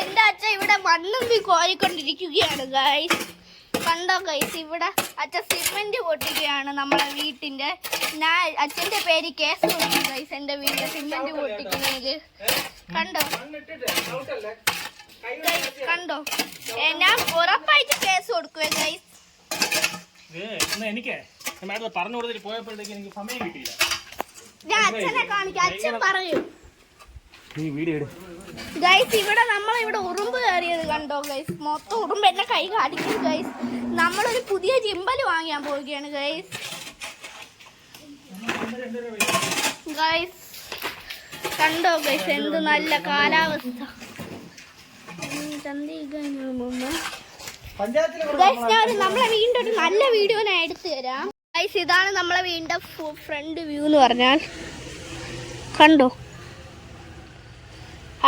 എന്റെ അച്ഛൻ ഇവിടെ മണ്ണുമ്പി കോരിക്കൊണ്ടിരിക്കുകയാണ് ഗൈസ് കണ്ടോ ഗൈസ് ഇവിടെ അച്ഛൻ സിമെന്റ് പൊട്ടിക്കുകയാണ് നമ്മളെ വീട്ടിന്റെ. ഞാൻ അച്ഛന്റെ പേര് കേസ് കൊടുക്കും ഗൈസ് എന്റെ വീട്ടിൽ സിമെന്റ് പൊട്ടിക്കുന്നത്. കണ്ടോ? കണ്ടോ ഞാൻ ഉറപ്പായിട്ട് കേസ് കൊടുക്കുവേ ഗൈസ് എനിക്ക്? പറഞ്ഞു കൊടുത്തിട്ട് പോയപ്പോഴത്തേക്ക് എനിക്ക് സമയം കിട്ടിയില്ല. ഞാൻ അച്ഛനെ കാണിക്കാം. അച്ഛൻ പറയൂ. നീ വീഡിയോ എടു. ഗൈസ് ഇവിടെ നമ്മൾ ഇവിടെ ഉറുമ്പ് കയറിയത് കണ്ടോ ഗൈസ് മൊത്തം ഉറുമ്പ് എന്നെ കൈ കാണിക്കും ഗൈസ് നമ്മളൊരു പുതിയ ജിമ്പൽ വാങ്ങിയാൻ പോവുകയാണ് ഗൈസ് ഗൈസ് കണ്ടോ ഗൈസ് എന്ത് നല്ല കാലാവസ്ഥ. ഗൈസ് ഞാൻ നമ്മളെ വീണ്ടും ഒരു നല്ല വീഡിയോ ഞാൻ എടുത്തു തരാം. ഗൈസ് ഇതാണ് നമ്മളെ വീണ്ടും ഫ്രണ്ട് വ്യൂ എന്ന് പറഞ്ഞാൽ. കണ്ടോ?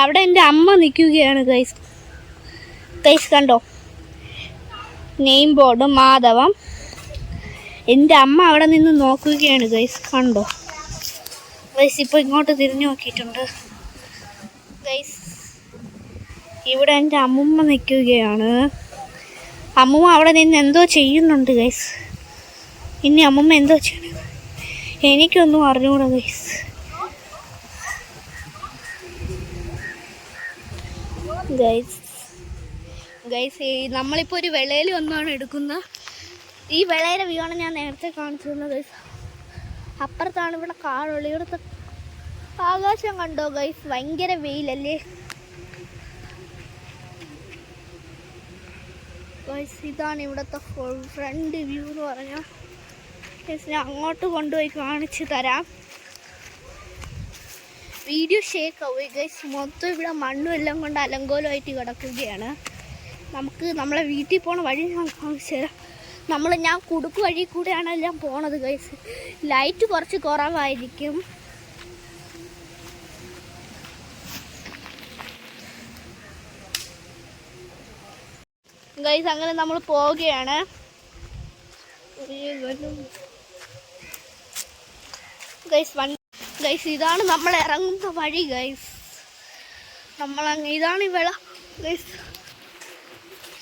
അവിടെ എന്റെ അമ്മ നിൽക്കുകയാണ് ഗൈസ് ഗൈസ് കണ്ടോ? Name board Madhavam. എന്റെ അമ്മ അവിടെ നിന്ന് നോക്കുകയാണ് ഗൈസ് കണ്ടോ? ഗൈസ് ഇപ്പോൾ ഇങ്ങോട്ട് തിരിഞ്ഞു നോക്കിയിട്ടുണ്ട്. ഗൈസ് ഇവിടെ എന്റെ അമ്മുമ്മ നിൽക്കുകയാണ്. അമ്മുമ്മ അവിടെ നിന്ന് എന്തോ ചെയ്യുന്നുണ്ട് ഗൈസ് ഇനി അമ്മുമ്മ എന്തോ ചെയ്യണം? എനിക്കൊന്നും അറിഞ്ഞുകൂടാ ഗൈസ് ഗൈസ് ഗൈസ് ഈ നമ്മളിപ്പോൾ ഒരു വിളയിൽ വന്നാണ് എടുക്കുന്നത് ഈ വിളയുടെ വ്യൂ ആണ് ഞാൻ നേരത്തെ കാണിച്ചു തന്നത് ഗൈസ് അപ്പുറത്താണ് ഇവിടെ കാടുള്ളത് ഇവിടുത്തെ ആകാശം കണ്ടോ ഗൈസ് ഭയങ്കര വെയിലല്ലേ? ഗൈസ് ഇതാണ് ഇവിടുത്തെ ഫ്രണ്ട് വ്യൂ എന്ന് പറഞ്ഞാൽ ഗൈസ് ഞാൻ അങ്ങോട്ട് കൊണ്ടുപോയി കാണിച്ചു തരാം. വീഡിയോ ഷേക്ക് ആവുക ഗൈസ് മൊത്തം ഇവിടെ മണ്ണും എല്ലാം കൊണ്ട് അലങ്കോലമായിട്ട് കിടക്കുകയാണ്. നമുക്ക് നമ്മളെ വീട്ടിൽ പോണ വഴി നമ്മൾ ഞാൻ കുടുക്ക് വഴി കൂടെയാണ് എല്ലാം പോണത് ഗൈസ് ലൈറ്റ് കുറച്ച് കുറവായിരിക്കും. ഗൈസ് അങ്ങനെ നമ്മൾ പോവുകയാണ്. ഗൈസ് വൺ ഗൈസ് ഇതാണ് നമ്മൾ ഇറങ്ങുന്ന വഴി ഗൈസ് നമ്മൾ ഇതാണ് ഈ വിള ഗൈസ്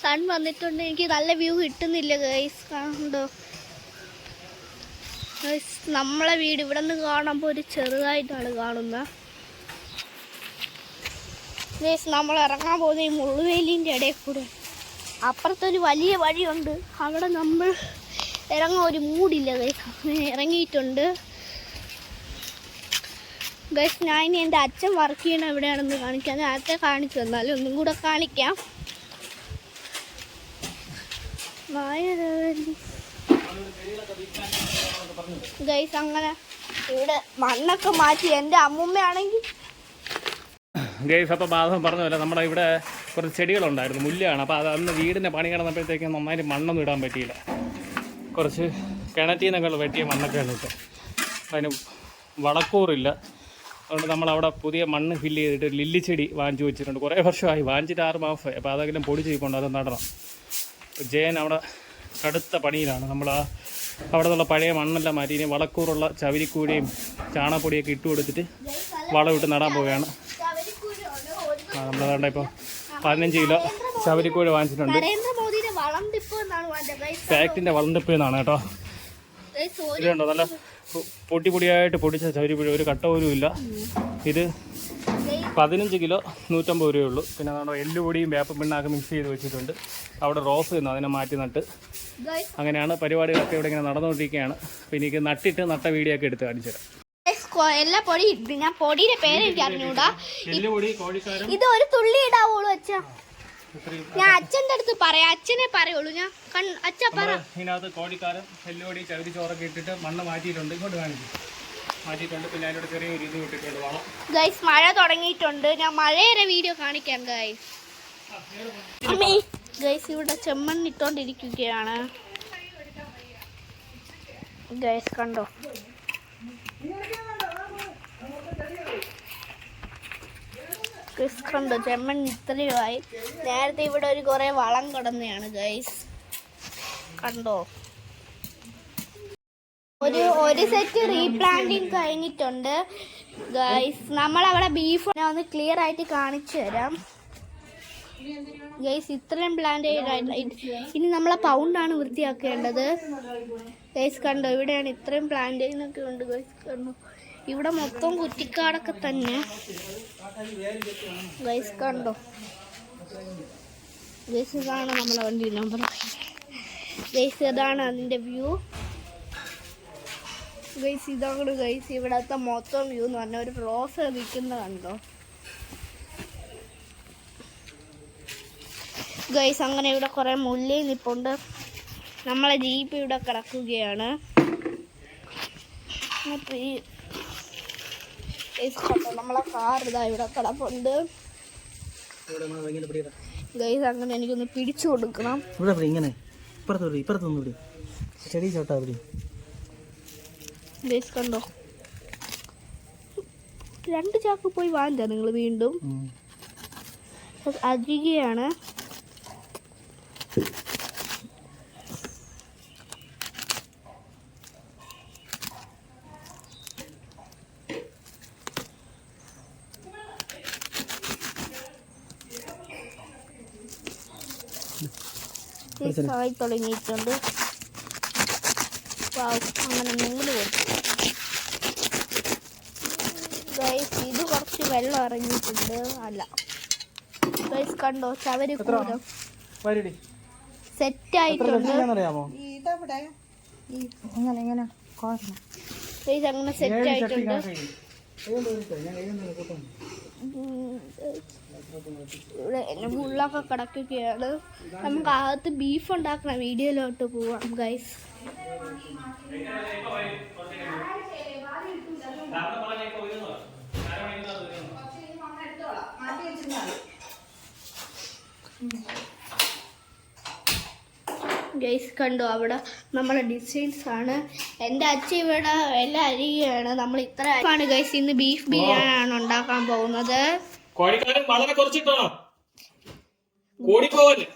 സൺ വന്നിട്ടുണ്ട്. എനിക്ക് നല്ല വ്യൂ കിട്ടുന്നില്ല ഗൈസ് കണ്ടോ? ഗൈസ് നമ്മളെ വീട് ഇവിടെ നിന്ന് കാണുമ്പോൾ ഒരു ചെറുതായിട്ടാണ് കാണുന്നത് ഗൈസ് നമ്മൾ ഇറങ്ങാൻ പോകുന്ന ഈ മുള്ളുവേലിന്റെ ഇടയിൽ കൂടെ. അപ്പുറത്തൊരു വലിയ വഴിയുണ്ട്. അവിടെ നമ്മൾ ഇറങ്ങാൻ ഒരു മൂടില്ല ഗൈസ് ഇറങ്ങിയിട്ടുണ്ട്. ഗൈസ് ഞാൻ ഇനി എന്റെ അച്ഛൻ വർക്ക് ചെയ്യണ എവിടെയാണെന്ന് കാണിക്കാം. നേരത്തെ കാണിച്ചു തന്നാലും ഒന്നും കൂടെ കാണിക്കാം. ഗൈസ് അങ്ങനെ ഇവിടെ മണ്ണൊക്കെ മാറ്റി എന്റെ അമ്മൂമ്മയാണെങ്കിൽ. ഗൈസ് അപ്പോൾ ബാധം പറഞ്ഞതല്ല നമ്മുടെ ഇവിടെ കുറച്ച് ചെടികളുണ്ടായിരുന്നു മുല്ലയാണ്. അപ്പോൾ അത് അന്ന് വീടിന്റെ പണി കിടന്നപ്പോഴത്തേക്കും നന്നായിട്ട് മണ്ണൊന്നും ഇടാൻ പറ്റിയില്ല. കുറച്ച് കിണറ്റിൽ നിന്നൊക്കെ വെട്ടിയ മണ്ണൊക്കെ ഉണ്ട് അതിന് വളക്കൂറില്ല. അതുകൊണ്ട് നമ്മൾ അവിടെ പുതിയ മണ്ണ് ഫില്ല് ചെയ്തിട്ട് ലില്ലി ചെടി വാങ്ങിച്ചു വെച്ചിട്ടുണ്ട്. കുറേ വർഷമായി വാങ്ങിച്ചിട്ട് ആറ് മാസമായി അപ്പോൾ അതെങ്കിലും പൊടി ചെയ്തുകൊണ്ട് അത് നടണം. ജയൻ അവിടെ കടുത്ത പണിയിലാണ്. നമ്മൾ ആ അവിടെ നിന്നുള്ള പഴയ മണ്ണെല്ലാം മാറ്റി ഇനി വളക്കൂറുള്ള ചവിരിക്കൂടിയും ചാണകപ്പൊടിയൊക്കെ ഇട്ട് കൊടുത്തിട്ട് വളമിട്ട് നടാൻ പോവുകയാണ്. ആ നമ്മളതാണ്ട ഇപ്പോൾ പതിനഞ്ച് കിലോ ചവരിക്കൂടി വാങ്ങിച്ചിട്ടുണ്ട്. ഫാക്ടിന്റെ വളം ടിപ്പ് എന്നാണ് കേട്ടോ. ഇതുണ്ടോ? നല്ല പൊ- പൊടി പൊടിയായിട്ട് പൊടിച്ച ചവരിപ്പുഴ ഒരു കട്ട പോലും ഇല്ല. ഇത് പതിനഞ്ച് കിലോ നൂറ്റമ്പത് രൂപയേ ഉള്ളൂ പിന്നെ നമ്മുടെ എല്ലുപൊടിയും വേപ്പ പിണ്ണാക്ക് മിക്സ് ചെയ്ത് വെച്ചിട്ടുണ്ട്. അവിടെ റോസ് ചെയ്യുന്നു അതിനെ മാറ്റി നട്ട്. അങ്ങനെയാണ് പരിപാടികളൊക്കെ ഇവിടെ ഇങ്ങനെ നടന്നുകൊണ്ടിരിക്കുകയാണ്. പിന്നെ എനിക്ക് നട്ടിട്ട് നട്ട വീഡിയോ ഒക്കെ എടുത്ത് കാണിച്ചു തരാം. എല്ലാ പൊടി ഞാൻ പൊടിയുടെ പേര് എനിക്ക് അറിഞ്ഞൂടാ ഇത് ഒരു തുള്ളി ഇടാവുള്ളൂ അച്ഛ. ഞാൻ അച്ഛന്റെ അടുത്ത് പറയാം. അച്ഛനെ പറയുള്ളൂ. ഞാൻ അച്ഛ പറ. ഇതിനകത്ത് കോഴിക്കാരം എല്ലുപൊടി ചവരി ചോറൊക്കെ ഇട്ടിട്ട് മണ്ണ് മാറ്റിയിട്ടുണ്ട്. ഇങ്ങോട്ട് കാണിക്കും. മാറ്റിയിട്ടുണ്ട്. പിന്നെ അതിനോട് ചെറിയ ഇത് ഇട്ടിട്ടുണ്ട് വളം. ഗൈസ് മഴ തുടങ്ങിയിട്ടുണ്ട്. ഞാൻ മഴയുടെ വീഡിയോ കാണിക്കാം ഗൈസ് അമ്മേ ഗൈസ് ഇവിടെ ചെമ്മണ്ണ് ഇട്ടോണ്ടിരിക്കുകയാണ്. ഗൈസ് കണ്ടോ? ഗൈസ് കണ്ടോ ചെമ്മൺ ഇത്രയുമായി. നേരത്തെ ഇവിടെ ഒരു കുറെ വളം കിടന്നെയാണ് ഗൈസ് കണ്ടോ? ഒരു ഒരു സെറ്റ് റീപ്ലാന്റിങ് കഴിഞ്ഞിട്ടുണ്ട് ഗൈസ് നമ്മളവിടെ ബീഫ് ഒന്ന് ക്ലിയർ ആയിട്ട് കാണിച്ചു തരാം. ഗൈസ് ഇത്രയും പ്ലാന്റ് ഇനി നമ്മളെ പൗണ്ടാണ് വൃത്തിയാക്കേണ്ടത്. ഗൈസ് കണ്ടോ? ഇവിടെയാണ് ഇത്രയും പ്ലാന്റേനൊക്കെ ഉണ്ട് ഗൈസ് കണ്ടോ? ഇവിടെ മൊത്തം കുറ്റിക്കാടൊക്കെ തന്നെ. ഗൈസ് കണ്ടോ? ഗൈസ് ഇതാണ് നമ്മളെ വണ്ടി നമ്പർ ഗൈസ് ഇതാണ് അതിന്റെ വ്യൂ ഗൈസ് ഇതാണ് ഗൈസ് ഇവിടത്തെ മൊത്തം വ്യൂ എന്ന് പറഞ്ഞാൽ ഒരു റോസ് വിൽക്കുന്നത് കണ്ടോ? ഗൈസ് അങ്ങനെ ഇവിടെ കുറേ മുല്ലയും നിപ്പുണ്ട്. നമ്മളെ ജീപ്പ് ഇവിടെ കിടക്കുകയാണ്. അപ്പൊ ഈ ഗൈസ് കണ്ടോ നമ്മളെ കാർ ഇതാ ഇവിടെ കിടപ്പുണ്ട്. ഗൈസ് അങ്ങനെ എനിക്കൊന്ന് പിടിച്ചു കൊടുക്കണം. ഇവിടെ ഇങ്ങനെ. ഇപ്പുറത്ത് ഇപ്പുറത്തൊന്നും ചെടി ചോട്ടാ ഗൈസ് കണ്ടോ? രണ്ട് ചാക്ക് പോയി വാങ്ങിച്ചാ നിങ്ങൾ വീണ്ടും. അധികയാണ് ആയി തുടങ്ങിയിട്ടുണ്ട് അങ്ങനെ നൂൽ കൊടുത്തു ഗൈസ് ഇത് കുറച്ച് വെള്ളം ഇറങ്ങിയിട്ടുണ്ട്. അല്ല. ഗൈസ് കണ്ടോ? ചവര് വരടി. സെറ്റ് ആയിട്ടുണ്ട്. ഇങ്ങനെ ഇങ്ങനെ. ഗൈസ് അങ്ങനെ സെറ്റ് ആയിട്ടുണ്ട്. ഉള്ളൊക്കെ കിടക്കുകയാണ്. നമുക്ക് അകത്ത് ബീഫ് ഉണ്ടാക്കണ വീഡിയോയിലോട്ട് പോവാം ഗൈസ് ഗൈസ് കണ്ടു അവിടെ നമ്മളെ ഡിസൈൻസ് ആണ്. എന്റെ അച്ഛൻ ഇവിടെ എല്ലാം അരിയാണ് നമ്മൾ ഇത്ര ഗൈസ് ഇന്ന് ബീഫ് ബിരിയാണി ആണ് ഉണ്ടാക്കാൻ പോകുന്നത്. കോഴിക്കാരൻ വളരെ കുറച്ചിട്ടോ കൂടിപ്പോവല്ലേ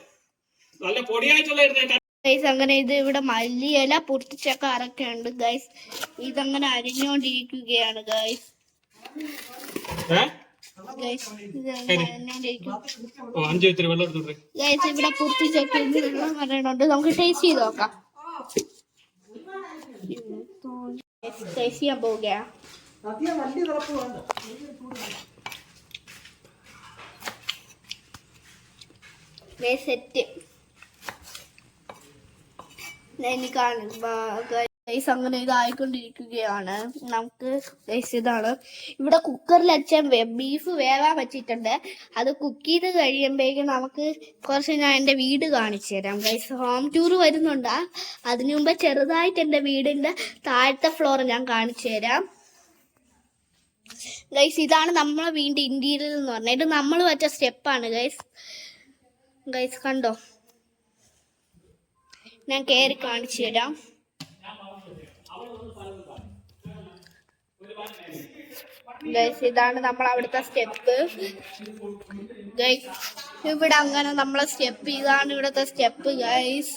നല്ല പൊടിയായിട്ടുള്ള ഗൈസ് അങ്ങനെ ഇത് ഇവിടെ മല്ലിയില പൊട്ടിച്ചൊക്കെ അറക്കുണ്ട് ഗൈസ് ഇതങ്ങനെ അരിഞ്ഞോണ്ടിരിക്കുകയാണ് ഗൈസ് ഗൈസ് ഇവിടെ പൊട്ടിച്ചൊക്കെ ഇത് വെള്ളം വരണുണ്ട്? നമുക്ക് ടേസ്റ്റ് ചെയ്ത് നോക്കാം. ടേസ്റ്റ് ചെയ്യാൻ പോവുകയാണ് സെറ്റ്. എനിക്കാണ് ഗൈസ് അങ്ങനെ ഇതായിക്കൊണ്ടിരിക്കുകയാണ്. നമുക്ക് ഗൈസ് ഇതാണ്. ഇവിടെ കുക്കറിൽ അച്ഛൻ ബീഫ് വേവാൻ വെച്ചിട്ടുണ്ട്. അത് കുക്ക് ചെയ്ത് കഴിയുമ്പോഴേക്കും നമുക്ക് കുറച്ച് ഞാൻ എന്റെ വീട് കാണിച്ചു തരാം. ഗൈസ് ഹോം ടൂർ വരുന്നുണ്ട്. അതിനു മുമ്പ് ചെറുതായിട്ട് എന്റെ വീടിന്റെ താഴത്തെ ഫ്ലോർ ഞാൻ കാണിച്ചു തരാം. ഗൈസ് ഇതാണ് നമ്മളെ വീണ്ടും ഇന്ത്യയിൽ എന്ന് പറഞ്ഞാൽ ഇത് നമ്മൾ വെച്ച സ്റ്റെപ്പാണ് ഗൈസ് ഗൈസ് കണ്ടോ? ഞാൻ കയറി കാണിച്ചു തരാം. ഗൈസ് ഇതാണ് നമ്മൾ അവിടുത്തെ സ്റ്റെപ്പ് ഗൈസ് ഇവിടെ അങ്ങനെ നമ്മളെ സ്റ്റെപ്പ് ഇതാണ് ഇവിടുത്തെ സ്റ്റെപ്പ് ഗൈസ്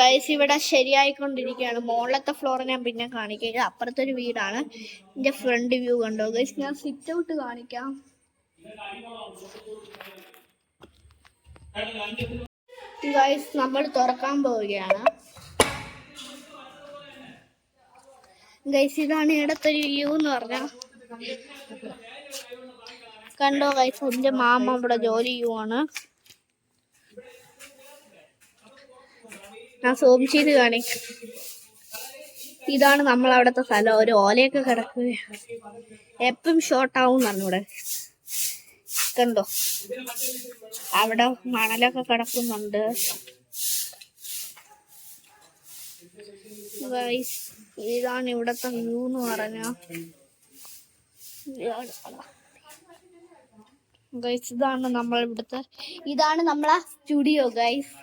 ഗൈസ് ഇവിടെ ശരിയായിക്കൊണ്ടിരിക്കുകയാണ്. മുകളിലത്തെ ഫ്ലോർ ഞാൻ പിന്നെ കാണിക്കുക അപ്പുറത്തൊരു വീടാണ്. എന്റെ ഫ്രണ്ട് വ്യൂ കണ്ടോ? ഗൈസ് ഞാൻ സിറ്റ് ഔട്ട് കാണിക്കാം. ഗൈസ് നമ്മൾ തുറക്കാൻ പോവുകയാണ്. ഗൈസ് ഇതാണ് ഇടത്തെ വ്യൂ എന്ന് പറഞ്ഞ. കണ്ടോ ഗൈസ് എന്റെ മാമ ഇവിടെ ജോലി ചെയ്യുവാണ്. ഞാൻ സോം ചെയ്ത് കാണിക്കാം. ഇതാണ് നമ്മൾ അവിടുത്തെ സ്ഥലം. ഒരു ഓലയൊക്കെ കിടക്കുക എപ്പം ഷോർട്ട് ആവും ഇവിടെ കണ്ടോ? അവിടെ മണലൊക്കെ കിടക്കുന്നുണ്ട്. ഇതാണ് ഇവിടത്തെ വ്യൂ എന്ന് പറഞ്ഞ. ഗൈസ് ഇതാണ് നമ്മൾ ഇവിടുത്തെ ഇതാണ് നമ്മളെ സ്റ്റുഡിയോ ഗൈസ്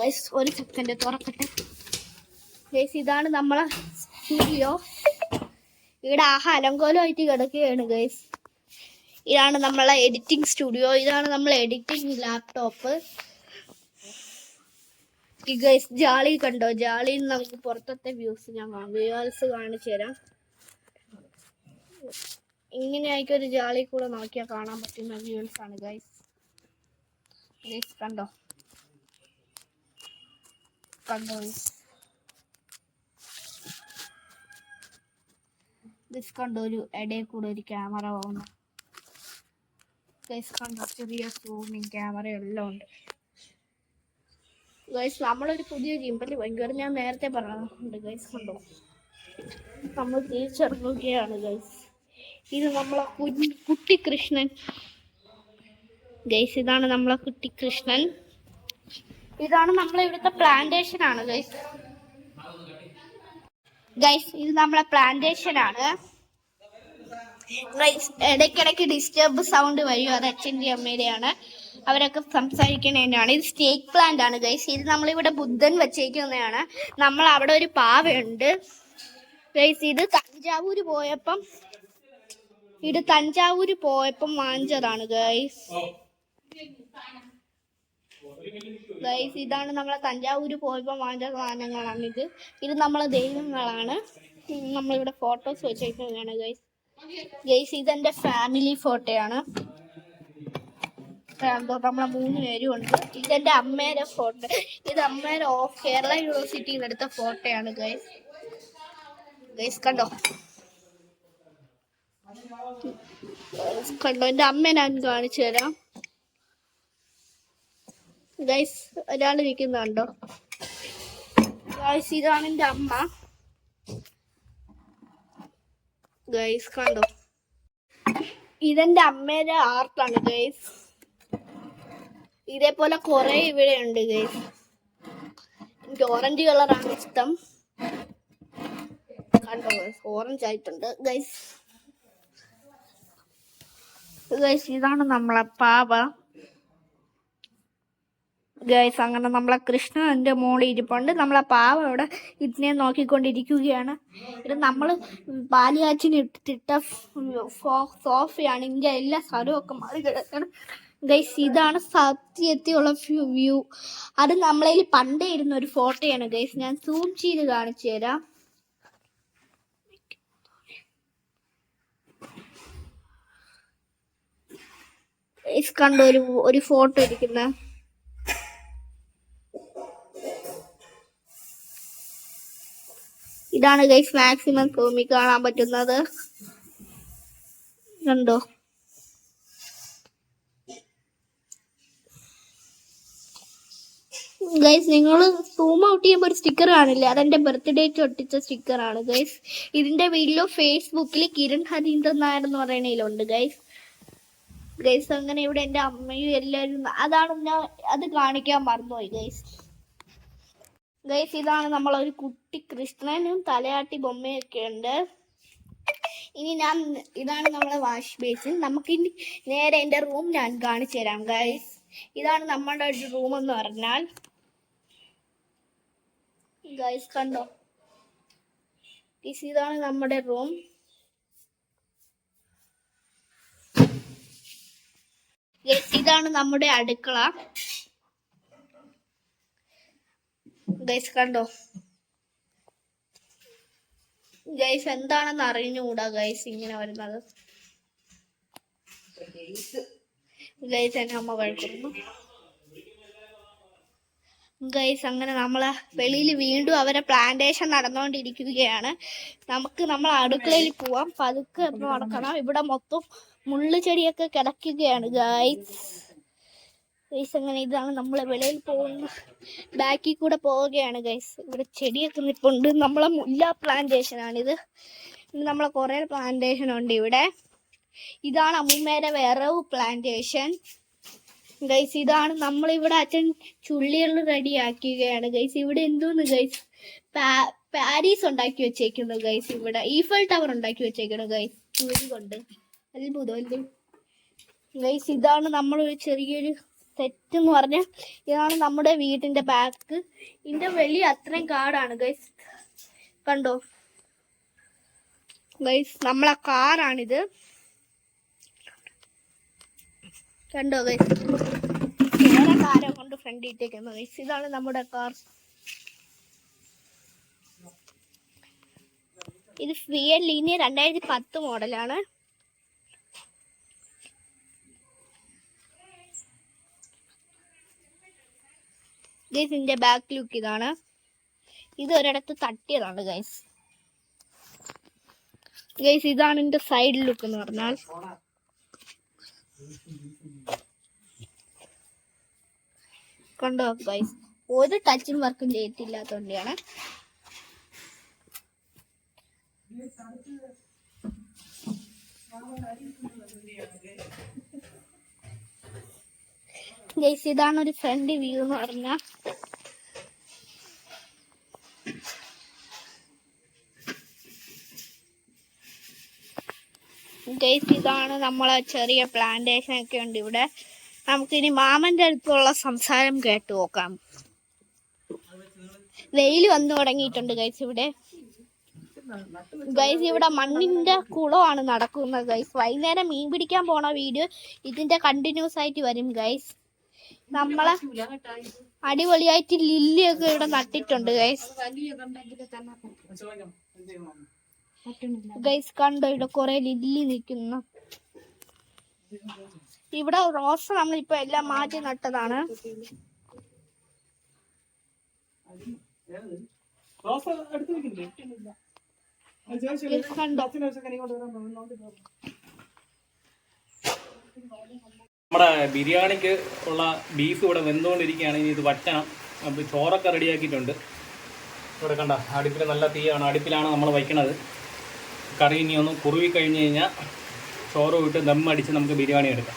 ഗൈസ് ഒരു സെക്കൻഡ് തുറക്കട്ടെ. ഗൈസ് ഇതാണ് നമ്മളെ സ്റ്റുഡിയോ ഇവിടെ ആഹ് അലങ്കോലമായിട്ട് കിടക്കുകയാണ് ഗൈസ് ഇതാണ് നമ്മളെ എഡിറ്റിംഗ് സ്റ്റുഡിയോ ഇതാണ് നമ്മൾ എഡിറ്റിംഗ് ലാപ്ടോപ്പ് ജാളി കണ്ടോ? ജാളിയിൽ നമുക്ക് പുറത്തത്തെ വ്യൂസ് ഞാൻ വ്യൂസ് കാണിച്ചു തരാം. ഇങ്ങനെയായിരിക്കും ഒരു ജാളി കൂടെ നോക്കിയാൽ കാണാൻ പറ്റുന്ന വ്യൂസ് ആണ് ഗൈസ് ഗൈസ് കണ്ടോ? കണ്ടോ ഗൈസ് കണ്ടോ? ഒരു ഇടയിൽ കൂടെ ഒരു ക്യാമറ പോകുന്നു ഗൈസ് കണ്ടോ? ചെറിയ സൂമിങ് ക്യാമറ എല്ലാം ഉണ്ട്. ഗൈസ് നമ്മളൊരു പുതിയ ജിമ്പൽ ഭയങ്കര ഞാൻ നേരത്തെ പറഞ്ഞിട്ടുണ്ട് ഗൈസ് കണ്ടോ? നമ്മൾ തിരിച്ചിറങ്ങുകയാണ് ഗൈസ് ഇത് നമ്മളെ കുട്ടി കൃഷ്ണൻ. ഗൈസ് ഇതാണ് നമ്മളെ കുട്ടി കൃഷ്ണൻ. ഇതാണ് നമ്മളെ ഇവിടുത്തെ പ്ലാന്റേഷൻ ആണ് ഗൈസ് ഗൈസ് ഇത് നമ്മളെ പ്ലാന്റേഷൻ ആണ്. ഇടയ്ക്കിടയ്ക്ക് ഡിസ്റ്റർബ് സൗണ്ട് വരും. അത് അച്ഛന്റെ അമ്മയുടെയാണ്. അവരൊക്കെ സംസാരിക്കുന്നതിനാണ് ഇത് സ്നേക്ക് പ്ലാന്റ് ആണ് ഗൈസ് ഇത് നമ്മളിവിടെ ബുദ്ധൻ വെച്ചേക്കുന്നതാണ്. നമ്മൾ അവിടെ ഒരു പാവയുണ്ട്. ഗൈസ് ഇത് തഞ്ചാവൂര് പോയപ്പം ഇത് തഞ്ചാവൂര് പോയപ്പം വാങ്ങിച്ചതാണ് ഗൈസ് ഗൈസ് ഇതാണ് നമ്മളെ തഞ്ചാവൂര് പോയപ്പോൾ വാങ്ങിച്ച സാധനങ്ങളാണ് ഇത്. ഇത് നമ്മളെ ദൈവങ്ങളാണ്. നമ്മളിവിടെ ഫോട്ടോസ് വെച്ചേക്കുന്നതാണ് ഗൈസ് ഗൈസ് ഇതെന്റെ ഫാമിലി ഫോട്ടോയാണ് നമ്മളെ മൂന്ന് പേരും ഉണ്ട്. ഇതെന്റെ അമ്മേരെ ഫോട്ടോ ഇത് അമ്മേരെ ഓഫ് കേരള യൂണിവേഴ്സിറ്റി എടുത്ത ഫോട്ടോയാണ് ഗൈസ് ഗൈസ് കണ്ടോ? കണ്ടോ? എന്റെ അമ്മ ഞാൻ കാണിച്ചു തരാം. ഗൈസ് ഒരാൾ ഇരിക്കുന്നുണ്ടോ ഗൈസ് ഇതാണ് എന്റെ അമ്മ. ഗൈസ് കണ്ടോ? ഇതെന്റെ അമ്മയുടെ ആർട്ടാണ് ഗൈസ് ഇതേപോലെ കുറെ ഇവിടെ ഉണ്ട് ഗൈസ് എനിക്ക് ഓറഞ്ച് കളറാണ് ഇഷ്ടം. കണ്ടോ ഗൈസ് ഓറഞ്ച് ആയിട്ടുണ്ട് ഗൈസ് ഗൈസ് ഇതാണ് നമ്മളെ പാവ. ഗൈസ് അങ്ങനെ നമ്മളെ കൃഷ്ണന്റെ മോളിൽ ഇരിപ്പുണ്ട്. നമ്മളെ പാവ അവിടെ ഇതിനെ നോക്കിക്കൊണ്ടിരിക്കുകയാണ്. ഇത് നമ്മൾ പാലിയാച്ചിന് ഇട്ടിട്ട സോഫയാണ്. ഇന്ത്യ എല്ലാ സ്ഥലവും ഒക്കെ മാറി കിടക്കണം ഗൈസ് ഇതാണ് സത്യത്തിലുള്ള വ്യൂ അത് നമ്മളതിൽ പണ്ടേ ഇരുന്ന ഒരു ഫോട്ടോയാണ് ഗൈസ് ഞാൻ സൂം ചെയ്ത് കാണിച്ചു തരാം. കണ്ടോ ഒരു ഒരു ഫോട്ടോ ഇരിക്കുന്ന? ഇതാണ് ഗൈസ് മാക്സിമം ഭൂമി കാണാൻ പറ്റുന്നത്. കണ്ടോ? ഗൈസ് നിങ്ങൾ സൂം ഔട്ട് ചെയ്യുമ്പോൾ ഒരു സ്റ്റിക്കർ കാണില്ലേ? അതെന്റെ ബർത്ത്ഡേക്ക് ഒട്ടിച്ച സ്റ്റിക്കറാണ് ഗൈസ് ഇതിന്റെ വീഡിയോ ഫേസ്ബുക്കിൽ കിരൺ ഹരീന്ദ്രൻ നായർ എന്ന് പറയുന്നതിലുണ്ട് ഗൈസ് ഗൈസ് അങ്ങനെ ഇവിടെ എന്റെ അമ്മയും എല്ലാവരും അതാണ് ഞാൻ അത് കാണിക്കാൻ മറന്നുപോയി ഗൈസ് ഗൈസ് ഇതാണ് നമ്മളൊരു കുട്ടി കൃഷ്ണനും തലയാട്ടി ബൊമ്മയൊക്കെ ഉണ്ട്. ഇനി ഞാൻ ഇതാണ് നമ്മളെ വാഷ് ബേസിൻ. നമുക്ക് ഇനി നേരെ എന്റെ റൂം ഞാൻ കാണിച്ചു തരാം ഗൈസ്. ഇതാണ് നമ്മുടെ ഒരു റൂം എന്ന് പറഞ്ഞാൽ. ഗൈസ് കണ്ടോ? ഗൈസ് ഇതാണ് നമ്മുടെ റൂം. ഗൈസ് ഇതാണ് നമ്മുടെ അടുക്കള. ഗൈസ് കണ്ടോ? ഗൈസ് എന്താണെന്ന് അറിഞ്ഞുകൂടാ ഗൈസ് ഇങ്ങനെ വരുന്നത്. ഗൈസ് എന്നെ അമ്മ കഴിക്കുന്നു ഗൈസ് അങ്ങനെ നമ്മളെ വെളിയിൽ വീണ്ടും അവരെ പ്ലാന്റേഷൻ നടന്നുകൊണ്ടിരിക്കുകയാണ് നമുക്ക് നമ്മൾ അടുക്കളയിൽ പോവാം. പതുക്കെ നടക്കണം. ഇവിടെ മൊത്തം മുള്ളു ചെടിയൊക്കെ കിടക്കുകയാണ് ഗൈസ് ഗൈസ് അങ്ങനെ ഇതാണ് നമ്മളെ വെളിയിൽ പോകുന്ന ബാക്കിൽ കൂടെ പോവുകയാണ് ഗൈസ് ഇവിടെ ചെടിയൊക്കെ നിപ്പുണ്ട്. നമ്മളെ മുല്ല പ്ലാന്റേഷൻ ആണിത് നമ്മളെ കുറേ പ്ലാന്റേഷൻ ഉണ്ട് ഇവിടെ. ഇതാണ് അമ്മൂമ്മേരെ വിറവ് പ്ലാന്റേഷൻ ഗൈസ് ഇതാണ് നമ്മളിവിടെ അച്ഛൻ ചുള്ളികൾ റെഡി ആക്കുകയാണ് ഗൈസ് ഇവിടെ എന്തോന്ന് ഗൈസ് പാരീസ് ഉണ്ടാക്കി വെച്ചേക്കുന്നു ഗൈസ് ഇവിടെ. ഈഫൽ ടവർ ഉണ്ടാക്കി വെച്ചേക്കുന്നു ഗൈസ് കൊണ്ട്. അത്ഭുതം അല്ലേ? ഗൈസ് ഇതാണ് നമ്മളൊരു ചെറിയൊരു സെറ്റ് എന്ന് പറഞ്ഞാൽ ഇതാണ് നമ്മുടെ വീടിന്റെ ബാക്ക് ഇതിന്റെ വെളി അത്രയും കാടാണ് ഗൈസ് കണ്ടോ? ഗൈസ് നമ്മളെ കാറാണിത്. കണ്ടോ ഗൈസ് വേറെ കാരെ കൊണ്ട് ഫ്രണ്ട് ഇട്ടേക്കുന്ന ഗൈസ് ഇതാണ് നമ്മുടെ കാർ. ഇത് ഫിയർ ലീനിയ രണ്ടായിരത്തി പത്ത് മോഡലാണ് ഗൈസ് ഇതിന്റെ ബാക്ക് ലുക്ക് ഇതാണ്. ഇത് ഒരിടത്ത് തട്ടിയതാണ് ഗൈസ് ഗൈസ് ഇതാണ് ഇതിന്റെ സൈഡ് ലുക്ക് എന്ന് പറഞ്ഞാൽ. കൊണ്ടോ ഗൈസ് ഒരു ടച്ചും വർക്കും ചെയ്തിട്ടില്ലാത്തോണ്ടാണ്. ഗൈസ് ഇതാണ് ഒരു ഫ്രണ്ട് വ്യൂ എന്ന് പറഞ്ഞ. ഗൈസ് ഇതാണ് നമ്മളെ ചെറിയ പ്ലാന്റേഷൻ ഒക്കെ ഉണ്ട് ഇവിടെ. നമുക്കിനി മാമന്റെ അടുത്തുള്ള സംസാരം കേട്ടു നോക്കാം. വെയിൽ വന്നു തുടങ്ങിയിട്ടുണ്ട് ഗൈസ് ഇവിടെ. ഗൈസ് ഇവിടെ മണ്ണിന്റെ കുളമാണ് നടക്കുന്നത് ഗൈസ് വൈകുന്നേരം മീൻ പിടിക്കാൻ പോണ വീഡിയോ ഇതിന്റെ കണ്ടിന്യൂസ് ആയിട്ട് വരും ഗൈസ് നമ്മളെ അടിപൊളിയായിട്ട് ലില്ലിയൊക്കെ ഇവിടെ നട്ടിട്ടുണ്ട് ഗൈസ് ഗൈസ് കണ്ടോ ഇവിടെ കുറെ ലില്ലി നിൽക്കുന്നു. ഇവിടെ റോസ് നമ്മളിപ്പോ എല്ലാം മാറ്റി നട്ടതാണ്. കണ്ടോ? നമ്മുടെ ബിരിയാണിക്ക് ഉള്ള ബീഫ് ഇവിടെ വെന്തുകൊണ്ടിരിക്കുകയാണ്. ഇനി ഇത് വറ്റണം. അപ്പോൾ ചോറൊക്കെ റെഡിയാക്കിയിട്ടുണ്ട് ഇവിടെ കണ്ട അടുപ്പിൽ നല്ല തീയാണ്. അടുപ്പിലാണ് നമ്മൾ വയ്ക്കണത്. കറി ഇനി ഒന്ന് കുറുവി കഴിഞ്ഞ് കഴിഞ്ഞാൽ ചോറ് വിട്ട് ദമ്മടിച്ച് നമുക്ക് ബിരിയാണി എടുക്കാം.